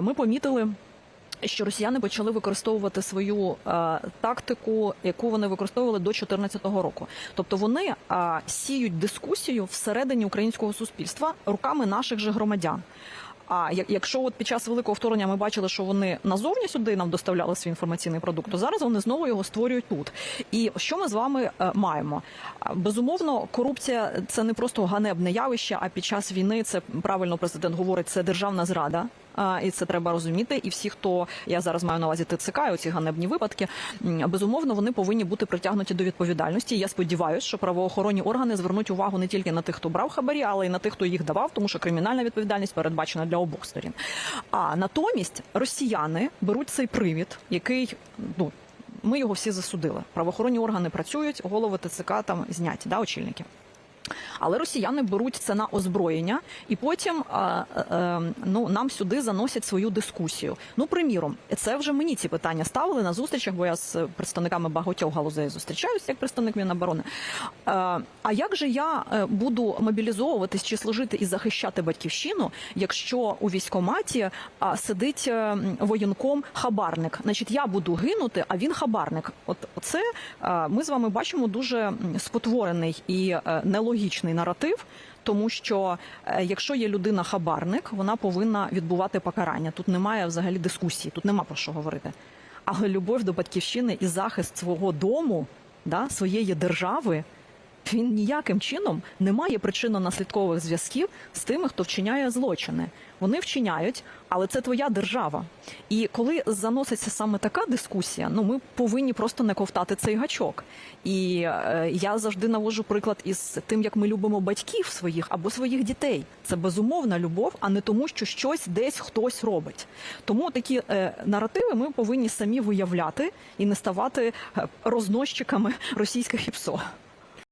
Ми помітили. Що росіяни почали використовувати свою е, тактику, яку вони використовували до 2014 року. Тобто вони е, сіють дискусію всередині українського суспільства руками наших же громадян. А якщо от під час великого вторгнення ми бачили, що вони назовні сюди нам доставляли свій інформаційний продукт, то зараз вони знову його створюють тут. І що ми з вами е, маємо? Безумовно, корупція це не просто ганебне явище, а під час війни це правильно президент говорить, це державна зрада. І це треба розуміти. І всі, хто я зараз маю на увазі ТЦК, і оці ганебні випадки, безумовно, вони повинні бути притягнуті до відповідальності. Я сподіваюся, що правоохоронні органи звернуть увагу не тільки на тих, хто брав хабарі, але й на тих, хто їх давав, тому що кримінальна відповідальність передбачена для обох сторін. А натомість росіяни беруть цей привід, який ну. Ми його всі засудили. Правоохоронні органи працюють, голови ТЦК там зняті, да, очільники. Але росіяни беруть це на озброєння, і потім е, е, ну нам сюди заносять свою дискусію. Ну, приміром, це вже мені ці питання ставили на зустрічах, бо я з представниками багатьох галузей зустрічаюся як представник Міноборони. Е, а як же я буду мобілізовуватись чи служити і захищати батьківщину, якщо у військкоматі сидить воєнком хабарник? Значить, я буду гинути, а він хабарник. От це ми з вами бачимо дуже спотворений і е, нелогічний наратив. Тому що е, якщо є людина хабарник, вона повинна відбувати покарання. Тут немає взагалі дискусії, тут нема про що говорити. Але любов до батьківщини і захист свого дому, да, своєї держави, він ніяким чином не має причинно-наслідкових зв'язків з тими, хто вчиняє злочини. Вони вчиняють, але це твоя держава. І коли заноситься саме така дискусія, ну ми повинні просто не ковтати цей гачок. І е, я завжди навожу приклад із тим, як ми любимо батьків своїх або своїх дітей. Це безумовна любов, а не тому, що щось десь хтось робить. Тому такі е, наративи ми повинні самі виявляти і не ставати е, розносчиками російських ІПСО.